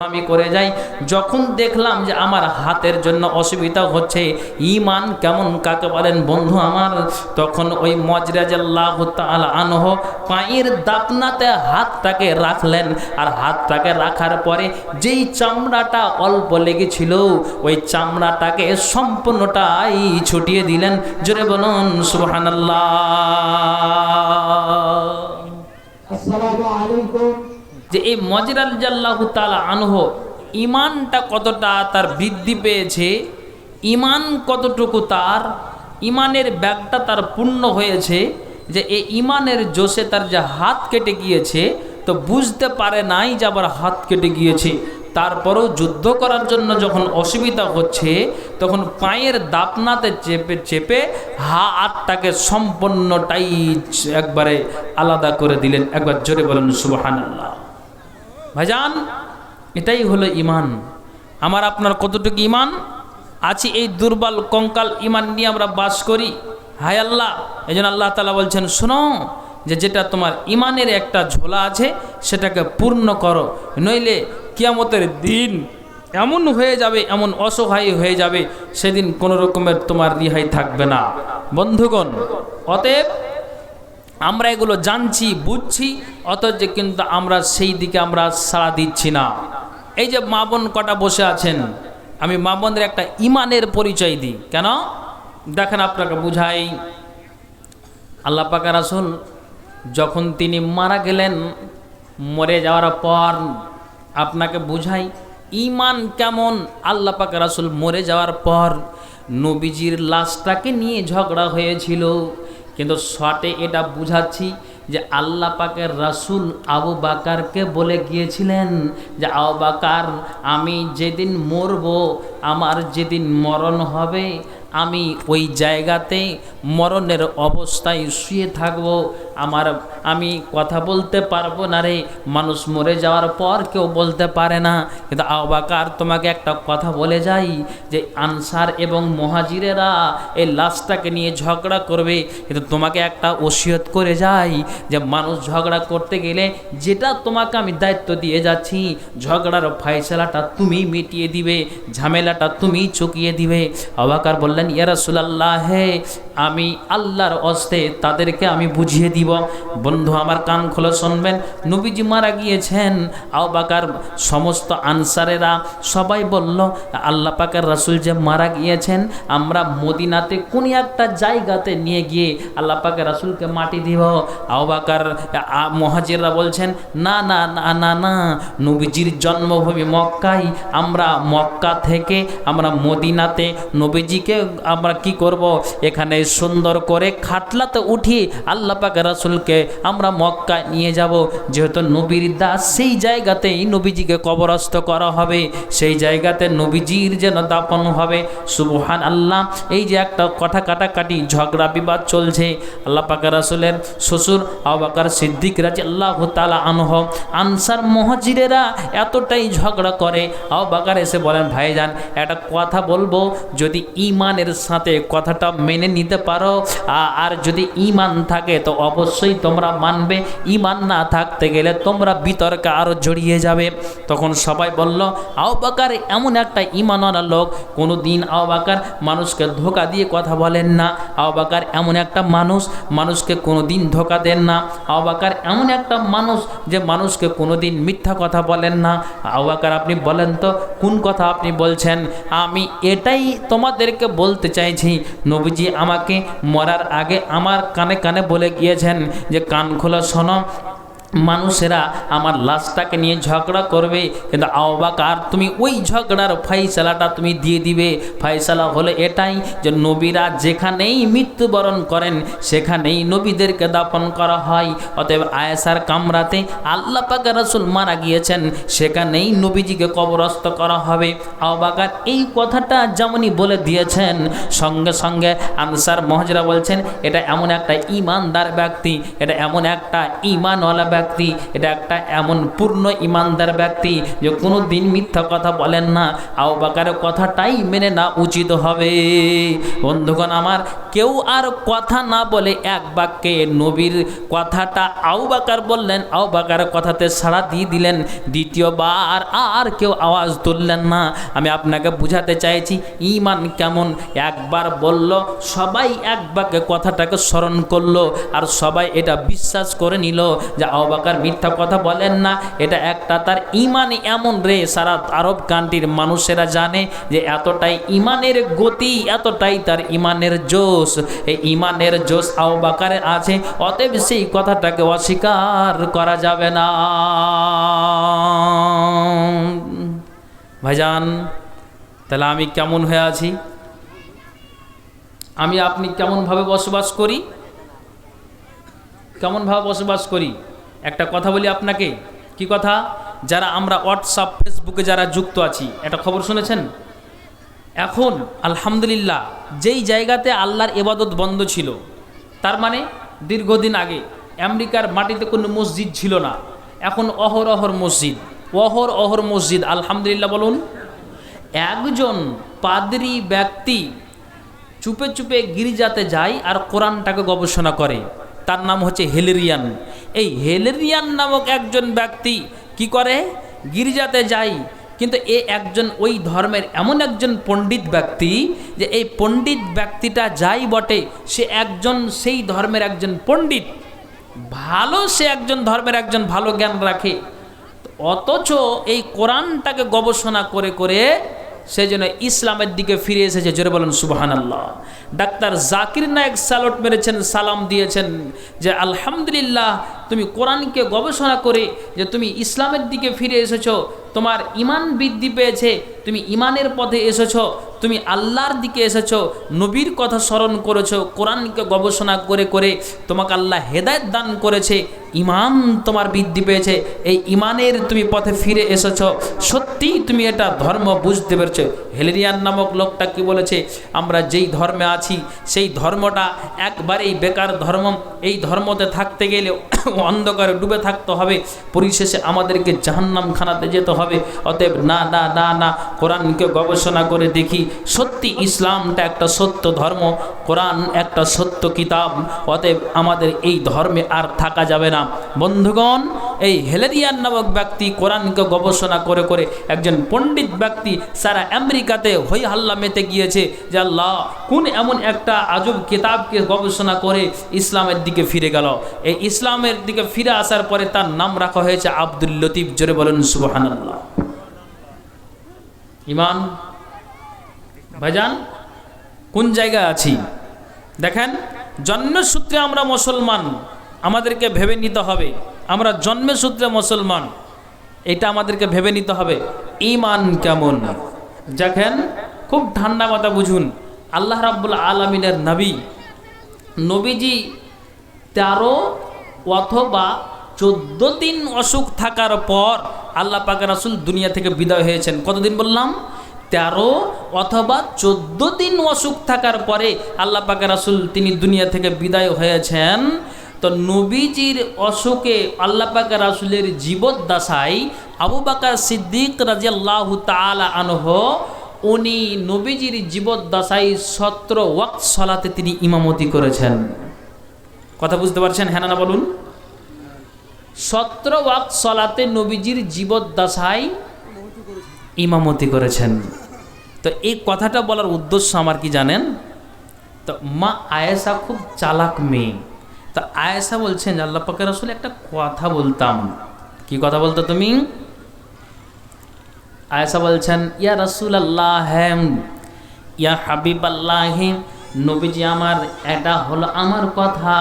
আমি করে যাই। যখন দেখলাম যে আমার হাতের জন্য অসুবিধা হচ্ছে ইমান কেমন কাকে বলেন বন্ধু আমার? তখন ওই মজরাজাল্লাহ আনহ পায়ের দাপনাতে হাতটাকে রাখলেন। আর হাতটাকে রাখার পরে যেই চামড়াটা অল্প লেগেছিল, ওই চামড়াটাকে সম্পূর্ণটাই ছুটিয়ে দিলেন। জোরে বলুন, সুবহানাল্লাহ। আসসালামু আলাইকুম। যে এই মজরাল জাল্লাহু তালা আনহ ইমানটা কতটা তার বৃদ্ধি পেয়েছে ইমান কতটুকু তার ইমানের ব্যাগটা তার পূর্ণ হয়েছে, যে এই ইমানের জোশে তার যে হাত কেটে গিয়েছে, তো বুঝতে পারে নাই যে আবার হাত কেটে গিয়েছে। তারপরেও যুদ্ধ করার জন্য যখন অসুবিধা হচ্ছে, তখন পায়ের দাপনাতে চেপে চেপে হাতটাকে সম্পূর্ণটাই একবারে আলাদা করে দিলেন। একবার জোরে বলেন সুবাহান আল্লাহ ভাইজান, এটাই হলো ইমান আমার আপনার কতটুকু ইমান আছি এই দুর্বল কঙ্কাল ইমান নিয়ে আমরা বাস করি। হায় আল্লাহ এই জন্য আল্লাহ তালা বলছেন, শোনো যে যেটা তোমার ইমানের একটা ঝোলা আছে, সেটাকে পূর্ণ করো। নইলে কিয়ামতের দিন এমন হয়ে যাবে, এমন অসহায় হয়ে যাবে, সেদিন কোনো রকমের তোমার রিহাই থাকবে না। বন্ধুগণ, অতএব আমরা এগুলো জানছি, বুঝছি, অথচ কিন্তু আমরা সেই দিকে আমরা সাড়া দিচ্ছি না। এই যে মা বোন কটা বসে আছেন, আমি মা বোনদের একটা ইমানের পরিচয় দিই। কেন? দেখেন আপনাকে বুঝাই। আল্লাহ পাকা রাসুল যখন তিনি মারা গেলেন, মরে যাওয়ার পর আপনাকে বুঝাই, ইমান কেমন? আল্লাহ পাকা রাসুল মরে যাওয়ার পর নবীজির লাশটাকে নিয়ে ঝগড়া হয়েছিল। কিন্তু শটে এটা বুঝাচ্ছি যে আল্লাহ পাকের রাসুল আবু বাকারকে বলে গিয়েছিলেন যে, আবু বাকার, আমি যেদিন মরব, আমার যেদিন মরণ হবে, আমি ওই জায়গাতে মরণের অবস্থায় শুয়ে থাকব। আমার, আমি কথা বলতে পারব না রে। মানুষ মরে যাওয়ার পর কেউ বলতে পারে না। কিন্তু আবাকার তোমাকে একটা কথা বলে যাই, যে আনসার এবং মহাজিরেরা এই লাশটাকে নিয়ে ঝগড়া করবে। কিন্তু তোমাকে একটা ওসিয়ত করে যাই, যে মানুষ ঝগড়া করতে গেলে যেটা তোমাকে আমি দায়িত্ব দিয়ে যাচ্ছি, ঝগড়ার ফয়সলাটা তুমি মিটিয়ে দিবে, ঝামেলাটা তুমি চুকিয়ে দিবে। অবাকার বললেন ইয়ারসুল্লাহ হে আমি আল্লাহর অস্তে তাদেরকে আমি বুঝিয়ে দিব। বন্ধু, আমার কান খোলা শুনবেন। নবীজি মারা গিয়েছেন। আবাকার সমস্ত আনসারেরা সবাই বলল, আল্লাহ পাকের রাসুল যে মারা গিয়েছেন, আমরা মদিনাতে কোন একটা জায়গাতে নিয়ে গিয়ে আল্লাহ পাকের রাসুলকে মাটি দিব। আবাকার মহাজিররা বলছেন, না না না না না, নবীজির জন্মভূমি মক্কাই। আমরা মক্কা থেকে আমরা মদিনাতে নবীজিকে আমরা কি করব? এখানে সুন্দর করে খাটলাতে উঠি আল্লাহ পাক রাসুলকে, আমরা মক্কায় নিয়ে যাব। যেহেতু নবীর দাস, সেই জায়গাতেই নবীজিকে কবরস্থ করা হবে। সেই জায়গাতে নবীজির যেন দাপন হবে। সুবহান আল্লাহ এই যে একটা কথা কাটাকাটি, ঝগড়া বিবাদ চলছে। আল্লাহ পাক রাসুলের শ্বশুর আবাকার সিদ্দিক রাজি আল্লাহ তালা আনহ, আনসার মহাজিরেরা এতটাই ঝগড়া করে। আবাকার এসে বলেন, ভাইজান, একটা কথা বলব। যদি ইমানের সাথে কথাটা মেনে নিতে পারো। আর যদি ইমান থাকে, তো অবশ্যই তোমরা মানবে। ইমান না থাকতে গেলে তোমরা বিতর্কে আরও জড়িয়ে যাবে। তখন সবাই বলল আওবাকার এমন একটা ইমানওয়ালা লোক। কোনো দিন আওবাকার মানুষকে ধোকা দিয়ে কথা বলেন না। আওবাকার এমন একটা মানুষ, মানুষকে কোনো দিন ধোকা দেন না। আওবাকার এমন একটা মানুষ যে মানুষকে কোনো দিন মিথ্যা কথা বলেন না। আওবাকার আপনি বলেন তো, কোন কথা আপনি বলছেন? আমি এটাই তোমাদেরকে বলতে চাইছি। নবীজি আমাকে মরার আগে আমার কানে কানে বলে গিয়েছেন যে কান খোলা শোনো। মানুষেরা আমার লাশটাকে নিয়ে ঝগড়া করবে, কিন্তু আওবাকার তুমি ওই ঝগড়ার ফাইসালাটা তুমি দিয়ে দিবে। ফাইসালা হলো এটাই যে নবীরা যেখানেই মৃত্যুবরণ করেন, সেখানেই নবীদেরকে দাপন করা হয়। অতএব আয়েসার কামরাতে আল্লাহ পাকের রসুল মারা গিয়েছেন, সেখানেই নবীজিকে কবরস্থ করা হবে। আওবাকার এই কথাটা যেমনই বলে দিয়েছেন, সঙ্গে সঙ্গে আনসার মহাজরা বলছেন, এটা এমন একটা ইমানদার ব্যক্তি, এটা এমন একটা ইমানওয়ালা ব্যক্তি। ব্যক্তি, এটা একটা এমন পূর্ণ ইমানদার ব্যক্তি যে কোনো দিন মিথ্যা কথা বলেন না। আউ বাকারের কথাটাই মেনে না উচিত হবে। বন্ধুগণ, আমার কেউ আর কথা না বলে এক বাক্যে নবীর কথাটা আউ বাকার বললেন আউ বাকার কথাতে সাড়া দিয়ে দিলেন। দ্বিতীয়বার আর কেউ আওয়াজ তুললেন না। আমি আপনাকে বুঝাতে চাইছি ইমান কেমন? একবার বলল, সবাই এক বাক্যে কথাটাকে স্মরণ করল আর সবাই এটা বিশ্বাস করে নিল যে আবাকার মিথ্যা কথা বলেন না। এটা একটা তার ইমান এমন রে, সারা আরব কান্ট্রির মানুষেরা জানে যে এতটাই ইমানের গতি, এতটাই তার ইমানের জোশ। এই ইমানের জোশ আবাকারে আছে, অতএব সেই কথাটাকে অস্বীকার করা যাবে না। ভাইজান, তাহলে আমি কেমন হয়ে আছি? আমি আপনি কেমনভাবে বসবাস করি? কেমনভাবে বসবাস করি? একটা কথা বলি আপনাকে। কি কথা? যারা আমরা হোয়াটসঅ্যাপ ফেসবুকে যারা যুক্ত আছি, একটা খবর শুনেছেন? এখন, আলহামদুলিল্লাহ, যেই জায়গাতে আল্লাহর এবাদত বন্ধ ছিল, তার মানে দীর্ঘদিন আগে আমেরিকার মাটিতে কোনো মসজিদ ছিল না। এখন অহর অহর মসজিদ। অহর অহর মসজিদ, আলহামদুলিল্লাহ বলুন। একজন পাদরি ব্যক্তি চুপে চুপে গির্জাতে যায় আর কোরআনটাকে গবেষণা করে। তার নাম হচ্ছে হেলেরিয়ান। এই হেলেরিয়ান নামক একজন ব্যক্তি কি করে? গির্জাতে যায়। কিন্তু এ একজন ওই ধর্মের এমন একজন পণ্ডিত ব্যক্তি যে এই পণ্ডিত ব্যক্তিটা যাই বটে, সে একজন সেই ধর্মের একজন পণ্ডিত। ভালো সে একজন ধর্মের একজন ভালো জ্ঞান রাখে। অথচ এই কোরআনটাকে গবেষণা করে করে সে জন্য ইসলামের দিকে ফিরে এসেছে, জোরে বলেন সুবাহান আল্লাহ ডাক্তার জাকির নায়ক স্যালট মেরেছেন, সালাম দিয়েছেন যে, আলহামদুলিল্লাহ, তুমি কোরআনকে গবেষণা করে যে তুমি ইসলামের দিকে ফিরে এসেছ, তোমার ইমান বৃদ্ধি পেয়েছে, তুমি ইমানের পথে এসেছ, তুমি আল্লাহর দিকে এসেছ, নবীর কথা স্মরণ করেছ, কোরআনকে গবেষণা করে করে তোমাকে আল্লাহ হেদায়ত দান করেছে ইমান তোমার বৃদ্ধি পেয়েছে। এই ইমানের তুমি পথে ফিরে এসেছ। সত্যিই তুমি এটা ধর্ম বুঝতে পেরেছ। হেলেরিয়ান নামক লোকটা কি বলেছে? আমরা যেই ধর্মে আছি, সেই ধর্মটা একবারেই বেকার ধর্ম। এই ধর্মতে থাকতে গেলে অন্ধকারে ডুবে থাকতে হবে। পরিশেষে আমাদেরকে জাহান্নাম খানাতে যেতে হবে। অতএব না না না না, কোরআনকে গবেষণা করে দেখি। সত্যি ইসলামটা একটা সত্য ধর্ম, কোরআন একটা সত্য কিতাব। অতএব আমাদের এই ধর্মে আর থাকা যাবে না। বন্ধুগণ, এই হেলেরিয়ান নামক ব্যক্তি কোরআনকে গবেষণা করে করে একজন পণ্ডিত ব্যক্তি সারা আমেরিকাতে হই হাল্লা মেতে গিয়েছে যে আল্লাহ, কোন এমন একটা আজব কিতাবকে গবেষণা করে ইসলামের দিকে ফিরে গেল। এই ইসলামের দিকে ফিরে আসার পরে তার নাম রাখা হয়েছে আব্দুল লতিফ। জোরে বলেন সুবাহান আল্লাহ ইমান? ভাইজান, কোন জায়গায় আছি? দেখেন, জন্মসূত্রে আমরা মুসলমান আমাদেরকে ভেবে নিতে হবে। আমরা জন্মের সূত্রে মুসলমান, এটা আমাদেরকে ভেবে নিতে হবে। ইমান কেমন? দেখেন, খুব ঠান্ডা কথা বুঝুন। আল্লাহ রাব্বুল আলমিনের নবী, নবীজি তেরো অথবা চোদ্দ দিন অসুখ থাকার পর আল্লাহ পাক রাসুল দুনিয়া থেকে বিদায় হয়েছেন। কতদিন বললাম? তেরো অথবা চোদ্দ দিন অসুখ থাকার পরে আল্লাহ পাক রাসুল তিনি দুনিয়া থেকে বিদায় হয়েছেন। তো নবীজির অসুখে আল্লাহ পাক রাসুলের জীবদ্দশায় আবু বাকার সিদ্দিক রাজিয়াল্লাহ তালা আনহ, উনি নবীজির জীবদ্দশায় সত্র ওয়াক সলাতে তিনি ইমামতি করেছেন। কথা বুঝতে পারছেন? হ্যাঁ না বলুন। সত্র ওয়াক সলাতে নবীজির জীবদ্দশায় ইমামতি করেছেন। তো এই কথাটা বলার উদ্দেশ্য আমার কি জানেন? তো মা আয়েশা খুব চালাক মেয়ে। তো আয়েসা বলছেন আল্লাহ পাকের আসলে একটা কথা বলতাম। কি কথা বলতো তুমি? আয়েসা বলছেন, ইয়া রসুল আল্লাহ ইয়া হাবিব আল্লাহ নবীজি আমার, এটা হলো আমার কথা।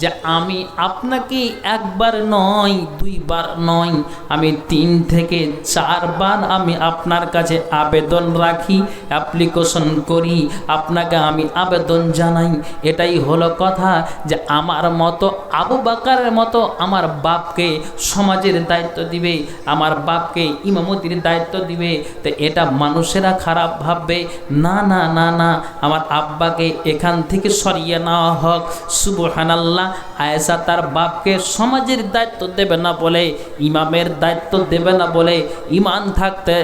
যে আমি আপনাকে একবার নয়, দুইবার নয়, আমি তিন থেকে চারবার আমি আপনার কাছে আবেদন রাখি অ্যাপ্লিকেশন করি, আপনাকে আমি আবেদন জানাই। এটাই হলো কথা যে আমার মতো আবু বাকারের মতো আমার বাপকে সমাজের দায়িত্ব দিবে, আমার বাপকে ইমামতির দায়িত্ব দিবে, তো এটা মানুষেরা খারাপ ভাববে। না না না না, আমার আব্বাকে এখান থেকে সরিয়ে নেওয়া হোক। সুবহানাল্লাহ তালা আয়েশা তার বাপকে সমাজের দায়িত্ব দেবে না বলে, ইমামের দায়িত্ব দেবে না বলে ইমান থাকতে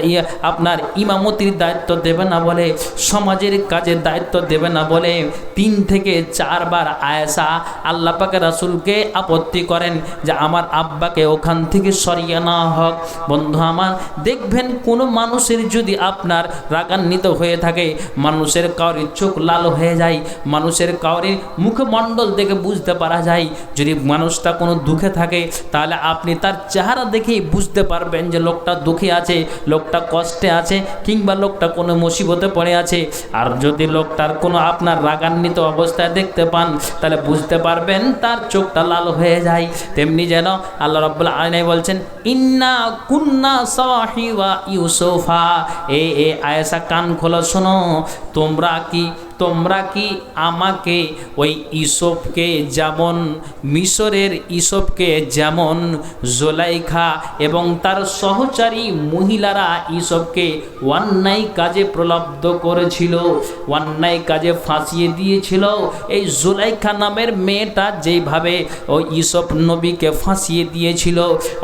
আপনার ইমামতির দায়িত্ব দেবে না বলে, সমাজের কাজের দায়িত্ব দেবে না বলে তিন থেকে চারবার আয়েশা আল্লাহ পাকে রাসুলকে আপত্তি করেন যে আমার আব্বাকে ওখান থেকে সরিয়ে নেওয়া হোক। বন্ধু আমার, দেখবেন কোনো মানুষের যদি আপনার রাগান্বিত হয়ে থাকে, মানুষের কাউরির চোখ লাল হয়ে যায়, মানুষের কাউরির মুখমণ্ডল দেখে বুঝতে পারা যায়। যদি মানুষটা কোনো দুঃখে থাকে, তাহলে আপনি তার চেহারা দেখেই বুঝতে পারবেন যে লোকটা দুঃখে আছে, লোকটা কষ্টে আছে, কিংবা লোকটা কোনো মুসিবতে পড়ে আছে। আর যদি লোকটার কোনো আপনার রাগান্বিত অবস্থায় দেখতে পান, তাহলে বুঝতে পারবেন তার চোখটা লাল হয়ে যায়। তেমনি যেন আল্লাহ রব্বুল আলনাই বলছেন, ইন্না কুন্না সাহিবা ইউসোফা। এ এ, আয়েশা কান খোলা, শোনো, তোমরা কি তোমরা কি আমাকে ওই ইসবকে যেমন মিশরের ইসবকে যেমন, জোলাইখা এবং তার সহচারী মহিলারা ইসবকে অন্যায় কাজে প্রলব্ধ করেছিল, অন্যায় কাজে ফাঁসিয়ে দিয়েছিল। এই জোলাইখা নামের মেয়েটা যেইভাবে ওই ইসব নবীকে ফাঁসিয়ে দিয়েছিল,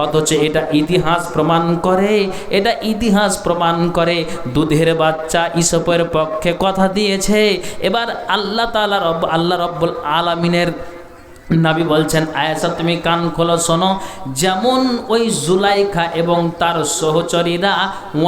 অথচ এটা ইতিহাস প্রমাণ করে, এটা ইতিহাস প্রমাণ করে, দুধের বাচ্চা ইসবের পক্ষে কথা দিয়েছে এবার আল্লাহ তালা রব আল্লাহ রব্বুল আলমিনের নাবি বলছেন, আয়েশা, তুমি কান খোলো, শোনো। যেমন ওই জুলাইখা এবং তার সহচরীরা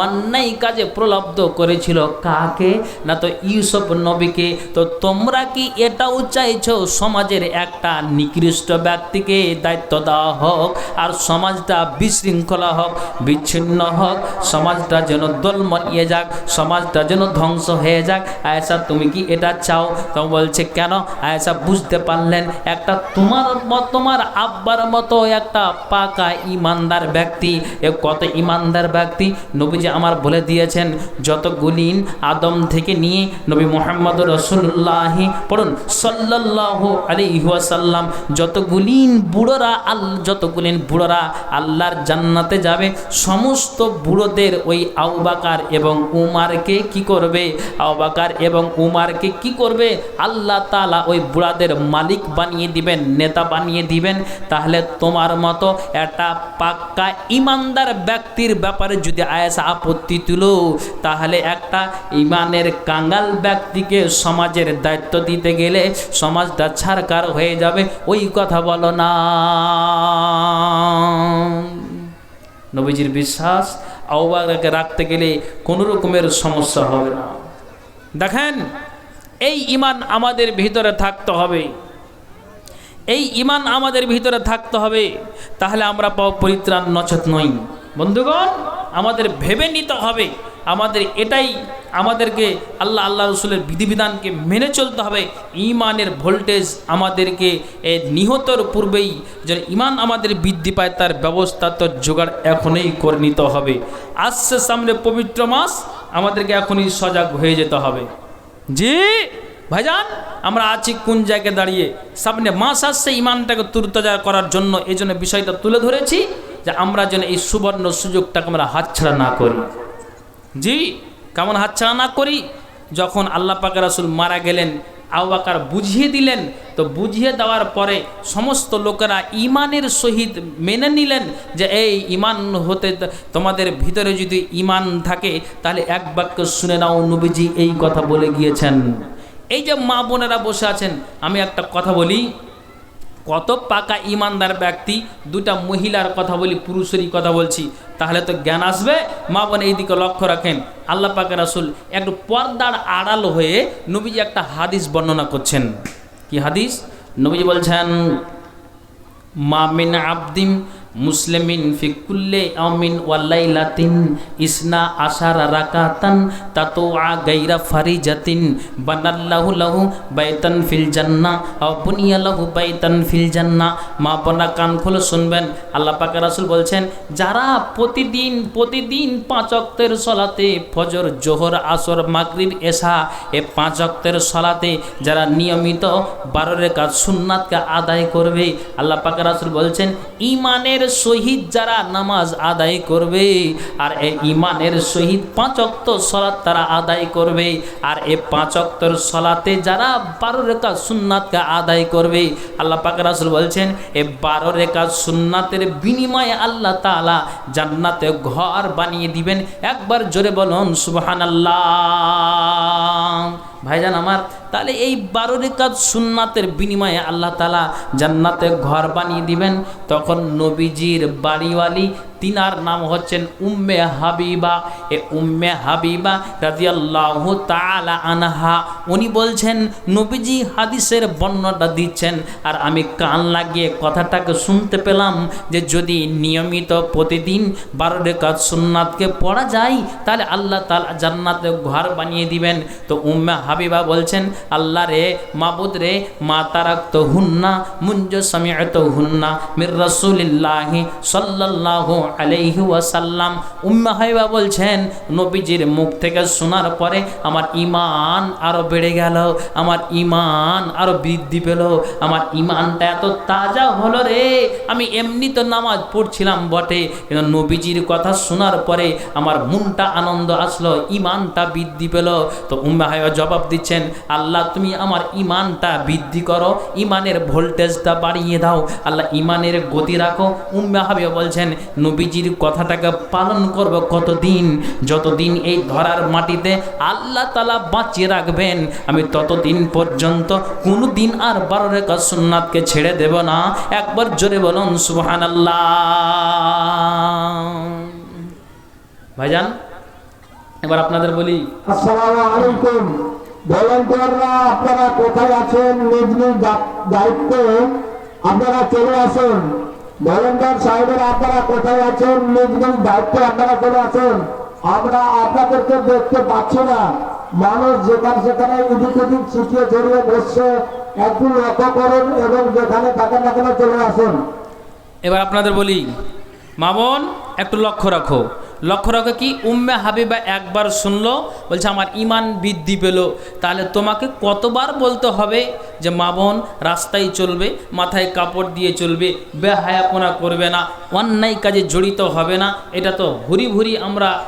অন্যায় কাজে প্রলব্ধ করেছিল, কাকে? না তো ইউসুফ নবীকে। তো তোমরা কি এটাও চাইছো সমাজের একটা নিকৃষ্ট ব্যক্তিকে দায়িত্ব দেওয়া হোক, আর সমাজটা বিশৃঙ্খলা হোক, বিচ্ছিন্ন হোক, সমাজটা যেন দোলমলিয়ে যাক, সমাজটা যেন ধ্বংস হয়ে যাক? আয়েশা, তুমি কি এটা চাও? তো বলছে, কেন? আয়েশা বুঝতে পারলেন, একটা তোমার তোমার আব্বার মতো একটা পাকা ইমানদার ব্যক্তি, এ কত ইমানদার ব্যক্তি? নবীজি আমার বলে দিয়েছেন যতগুলিন আদম থেকে নিয়ে নবী মোহাম্মদ রসুল্লাহি পড়ুন সাল্লাহ আলী ওয়াসাল্লাম যতগুলিন বুড়োরা আল যতগুলিন বুড়োরা আল্লাহর জান্নাতে যাবে, সমস্ত বুড়োদের ওই আউবাকার এবং উমারকে কি করবে? আউবাকার এবং উমারকে কি করবে? আল্লাহ তালা ওই বুড়াদের মালিক বানিয়ে দিবেন। নেতা বানিয়ে দিবেন, তাহলে তোমার মতো একটা পাক্কা ইমানদার ব্যক্তির ব্যাপারে যদি আয়েসা আপত্তি তুলো, তাহলে একটা ইমানের কাঙ্গাল ব্যক্তিকে সমাজের দায়িত্ব দিতে গেলে সমাজটা ছাড়কার হয়ে যাবে। ওই কথা বলো না। নবীজির বিশ্বাস আহ্বাকে রাখতে গেলে কোনো রকমের সমস্যা হবে না। দেখেন, এই ইমান আমাদের ভিতরে থাকতে হবে। এই ইমান আমাদের ভিতরে থাকতে হবে, তাহলে আমরা পাও পরিত্রাণ, নচেত নই। বন্ধুগণ, আমাদের ভেবে নিতে হবে, আমাদের এটাই আমাদেরকে আল্লাহ আল্লাহ রসুলের বিধিবিধানকে মেনে চলতে হবে। ইমানের ভোল্টেজ আমাদেরকে এ নিহতর পূর্বেই যেন ইমান আমাদের বৃদ্ধি পায়, তার ব্যবস্থা তো জোগাড় এখনই করে নিতে হবে। আসছে সামনে পবিত্র মাস, আমাদেরকে এখনই সজাগ হয়ে যেতে হবে। জি ভাইজান, আমরা আছি কোন জায়গায় দাঁড়িয়ে? সামনে মাস আসছে, ইমানটাকে তুরতাজা করার জন্য এই জন্য বিষয়টা তুলে ধরেছি যে আমরা যেন এই সুবর্ণ সুযোগটাকে আমরা হাতছাড়া না করি। জি, কেমন হাতছাড়া না করি? যখন আল্লাহ পাকে রাসুল মারা গেলেন আবাকার বুঝিয়ে দিলেন, তো বুঝিয়ে দেওয়ার পরে সমস্ত লোকেরা ইমানের সহিত মেনে নিলেন যে এই ইমান হতে তোমাদের ভিতরে যদি ইমান থাকে, তাহলে এক বাক্য শুনে নাও, নবীজি এই কথা বলে গিয়েছেন। এই যে মা বোনেরা বসে আছেন, আমি একটা কথা বলি। কত পাকা ইমানদার ব্যক্তি, দুটা মহিলার কথা বলি, পুরুষেরই কথা বলছি, তাহলে তো জ্ঞান আসবে। মা বোন এইদিকে লক্ষ্য রাখেন, আল্লাহ পাকে রাসুল একটু পর্দার আড়াল হয়ে নবীজি একটা হাদিস বর্ণনা করছেন। কি হাদিস? নবীজি বলছেন মামিন আবদিম মুসলিমিন ফি কুল্লে আমিন ওয়াল্লাইলাতিন ইসনা আশারা রাকাতান তাতো আ গাইরা ফারিজাতিন, বানাল্লাহু লাহু বাইতান ফিল জান্নাহ আও বুনিয়া লাহু বাইতান ফিল জান্নাহ মা বোনা কান খুলে শুনবেন, আল্লাহ পাক রাসূল বলছেন, যারা প্রতিদিন প্রতিদিন পাঁচ ওয়াক্তের সলাতে ফজর, জোহর, আসর, মাগরিব, এশা, এ পাঁচ ওয়াক্তের সলাতে যারা নিয়মিত বারো রেখাত সুন্নাতকে আদায় করবে, আল্লাহ পাক রাসূল বলছেন ইমানের ইমানের সহিত যারা নামাজ আদায় করবে, আর এই ইমানের সহিত পাঁচ অক্ত সলাৎ তারা আদায় করবে, আর এ পাঁচ অক্তর সলাতে যারা বারো রেখা সুন্নাতকে আদায় করবে, আল্লাহ পাক রাসুল বলছেন, এ বারো রেখা সুন্নাতের বিনিময়ে আল্লাহ তাআলা জান্নাতে ঘর বানিয়ে দিবেন। একবার জোরে বলুন সুবহান ভাইজান আমার তাহলে এই বারো রেখাত সুন্নাতের বিনিময়ে আল্লাহ তালা জান্নাতে ঘর বানিয়ে দিবেন। তখন নবীজির বাড়িওয়ালি, তিনার নাম হচ্ছেন উম্মে হাবিবা। এ উম্মে হাবিবা রাজিয়াল্লাহ তালা আনহা, উনি বলছেন, নবীজি হাদিসের বর্ণনা দিচ্ছেন। আর আমি কান লাগিয়ে কথাটাকে শুনতে পেলাম যে যদি নিয়মিত প্রতিদিন বারো রেখাত সুন্নাতকে পড়া যায়, তাহলে আল্লাহ তালা জান্নাতে ঘর বানিয়ে দিবেন। তো উম্মে হাবিবা বলছেন আল্লাহ রে, মাবুদ রে, মা তারাক তো হুন্না মুঞ্জ সামিয়ত হুন্না মির রসুলিল্লাহি সাল্লাল্লাহু আলাইহি ওয়াসাল্লাম। উম্মে হাবিবা বলছেন, নবীজির মুখ থেকে শোনার পরে আমার ইমান আরও বেড়ে গেল, আমার ইমান আরও বৃদ্ধি পেল, আমার ইমানটা এত তাজা হলো রে, আমি এমনি তো নামাজ পড়ছিলাম বটে, কিন্তু নবীজির কথা শোনার পরে আমার মনটা আনন্দ আসলো ইমানটা বৃদ্ধি পেল। তো উম্মা হাইবা জবাব দিচ্ছেন, আল্লাহ তুমি আমার ইমানটা বৃদ্ধি করো, ইমানের ভোল্টেজটা বাড়িয়ে দাও। আল্লাহ, ইমানের গতি রাখো। উম্মে বলছেন, নবীজির কথাটাকে পালন করব কতদিন? যতদিন এই ধরার মাটিতে আল্লাহ তালা বাঁচিয়ে রাখবেন, আমি ততদিন পর্যন্ত কোনো দিন আর বারো রেখা সুন্নাতকে ছেড়ে দেব না। একবার জোরে বলুন সুবহান ভাইজান, এবার আপনাদের বলি, আসসালামু আলাইকুম। ভলেন্টিয়াররা, আপনারা কোথায় আছেন? নিজ নিজ দায়িত্বে। আপনারা চলে আসুন। ভলেন্টিয়ার সাহেবেরা, আপনারা কোথায় আছেন? নিজ নিজ দায়িত্বে আপনারা চলে আসুন। আমরা আপনাদেরকে দেখতে পাচ্ছি না। মানুষ যেখানে সেখানে এদিক ওদিক ছিটিয়ে ছড়িয়ে বসছে। একটু লক্ষ্য করুন এবং যেখানে থাকেন না কেন চলে আসুন। এবার আপনাদের বলি, মামন, একটু লক্ষ্য রাখো। লক্ষ্য রাখো কি? উম্মে হাবিবা একবার শুনলো, বলছে, আমার ইমান বৃদ্ধি পেল। তাহলে তোমাকে কতবার বলতে হবে যে, মা বোন, রাস্তায় চলবে, মাথায় কাপড় দিয়ে চলবে, বেহায়াপনা করবে না, অন্যায় কাজে জড়িত হবে না। এটা তো ভুরি ভুরি আমরা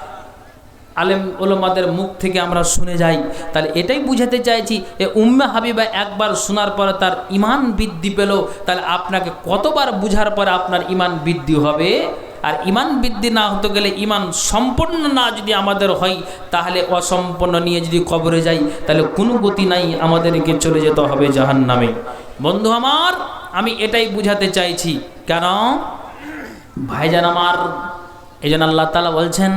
আলেম ওলমাদের মুখ থেকে আমরা শুনে যাই। তাহলে এটাই বুঝাতে চাইছি এ উম্মে হাবিবা একবার শোনার পরে তার ইমান বৃদ্ধি পেল। তাহলে আপনাকে কতবার বুঝার পরে আপনার ইমান বৃদ্ধি হবে? আর ইমান বৃদ্ধি না হতে গেলে ইমান সম্পূর্ণ না যদি আমাদের হয়, তাহলে অসম্পন্ন নিয়ে যদি কবরে যাই, তাহলে কোনো গতি নাই আমাদেরকে চলে যেতে হবে জাহান নামে বন্ধু আমার, আমি এটাই বুঝাতে চাইছি। কেন? ভাইজান আমার এই জন্য আল্লাহ তালা বলছেন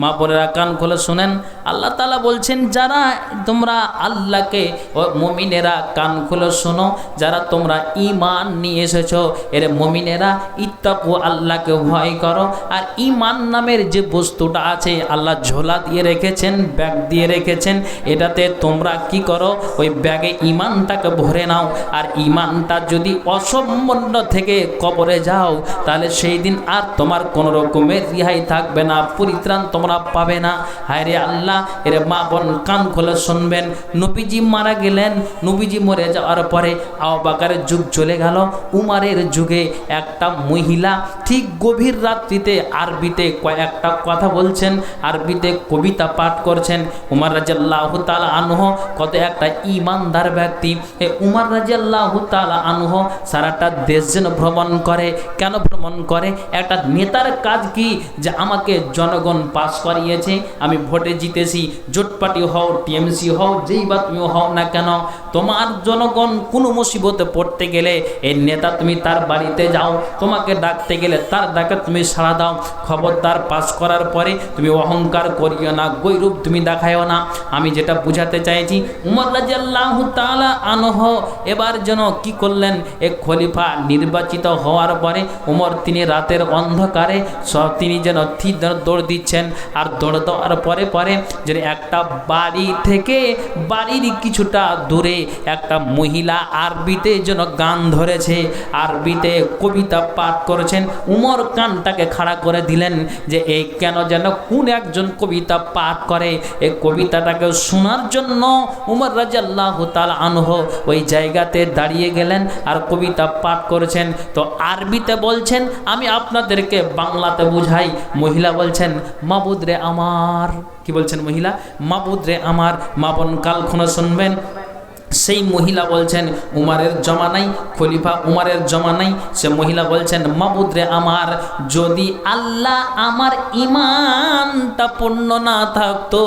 মা বোনেরা কান খুলে শুনেন। আল্লাহ তালা বলছেন, যারা তোমরা আল্লাহকে মমিনেরা কান খুলে শোনো, যারা তোমরা ইমান নিয়ে এসেছ, এর মমিনেরা ইত্তাকু আল্লাহকে ভয় করো। আর ইমান নামের যে বস্তুটা আছে, আল্লাহ ঝোলা দিয়ে রেখেছেন, ব্যাগ দিয়ে রেখেছেন, এটাতে তোমরা কি করো, ওই ব্যাগে ইমানটাকে ভরে নাও। আর ইমানটা যদি অসম্পন্ন থেকে কবরে যাও, তাহলে সেই দিন আর তোমার কোনো রকমের রিহাই থাকবে না, পরিত্রাণ তোমরা পাবে না। হায় রে আল্লাহ, এর মা বোন কান খুলে শুনবেন। নবীজি মারা গেলেন। নবীজি মরে যাওয়ার পরে আও বাকারের যুগ চলে গেল। উমারের যুগে একটা মহিলা ঠিক গভীর রাত্রিতে আরবিতে কয়েকটা কথা বলছেন, আরবিতে কবিতা পাঠ করছেন। উমার রাজাল্লাহ তালা আনহ কত একটা ইমানদার ব্যক্তি। এ উমার রাজাল্লাহ তালা আনহ সারাটা দেশ যেন ভ্রমণ করে। কেন ভ্রমণ করে? একটা নেতার কাজ কি? যে আমাকে জনগণ পাস করিয়েছে, আমি ভোটে জিতেছি। জোট পার্টি হও, টিএমসি হও, যেই বা তুমি হও না কেন, তোমার জনগণ কোনো মুসিবতে পড়তে গেলে এই নেতা তুমি তার বাড়িতে যাও, তোমাকে ডাকতে গেলে তার ডাকে তুমি সাড়া দাও। খবরদার পাস করার পরে তুমি অহংকার করিও না, গৈরূপ তুমি দেখায়ও না। আমি যেটা বুঝাতে চাইছি, উমর রাজিয়াল্লাহ তাআলা আনহ এবার যেন কি করলেন? এ খলিফা নির্বাচিত হওয়ার পরে উমর তিনি রাতের অন্ধকারে সব তিনি যেন থি দৌড় দিচ্ছেন। আর দৌড় দেওয়ার পরে পরে যে একটা বাড়ি থেকে বাড়ির কিছুটা দূরে একটা মহিলা আরবিতে যেন গান ধরেছে, আরবিতে কবিতা পাঠ করেছেন। উমর কানটাকে খাড়া করে দিলেন যে এই কেন যেন কোন একজন কবিতা পাঠ করে? এই কবিতাটাকে শোনার জন্য উমর রাজাল্লাহ তাল আনহ ওই জায়গাতে দাঁড়িয়ে গেলেন আর কবিতা পাঠ করেছেন। তো আরবিতে বলছেন, আমি আপনাদেরকে বাংলাতে বুঝাই। মহিলা বলছেন মাবুদ রে আমার। কি বলছেন মহিলা? মাবুদ রে আমার কাল খুনা শুনবেন। সেই মহিলা বলছেন, উমারের জমা নাই, খলিফা উমারের জমা নাই। সে মহিলা বলছেন, মাবুদরে আমার, যদি আল্লাহ আমার ইমানটা পূর্ণ না থাকতো,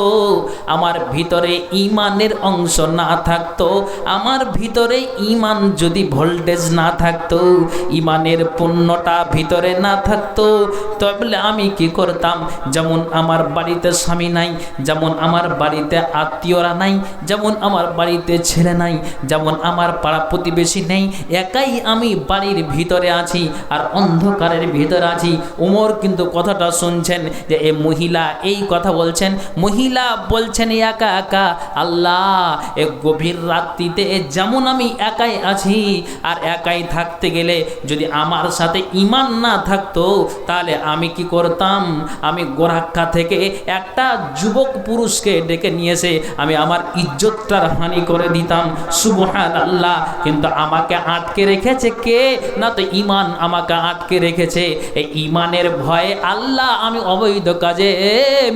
আমার ভিতরে ইমানের অংশ না থাকতো, আমার ভিতরে ইমান যদি ভোল্টেজ না থাকতো ইমানের পূর্ণটা ভিতরে না থাকতো তবে আমি কি করতাম? যেমন আমার বাড়িতে স্বামী নাই, যেমন আমার বাড়িতে আত্মীয়রা নাই, যেমন আমার বাড়িতে ছেলে নাই যেমন আমার পাড়া প্রতিবেশী নেই, একাই আমি বাড়ির ভিতরে আছি আর অন্ধকারের ভিতরে আছি। উমর কিন্তু কথাটা শুনছেন যে, এ মহিলা এই কথা বলছেন। মহিলা বলছেন একা একা, আল্লাহ, এ গভীর রাত্রিতে যেমন আমি একাই আছি, আর একাই থাকতে গেলে যদি আমার সাথে ইমান না থাকতো, তাহলে আমি কি করতাম? আমি গোরাক্ষা থেকে একটা যুবক পুরুষকে ডেকে নিয়ে এসে আমি আমার ইজ্জতটার হানি করে দিতাম। সুবহান আল্লাহ কিন্তু আমাকে আটকে রেখেছে কে? না তো ইমান আমাকে আটকে রেখেছে। এই ইমানের ভয়ে আল্লাহ আমি অবৈধ কাজে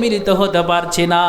মিলিত হতে পারছি না।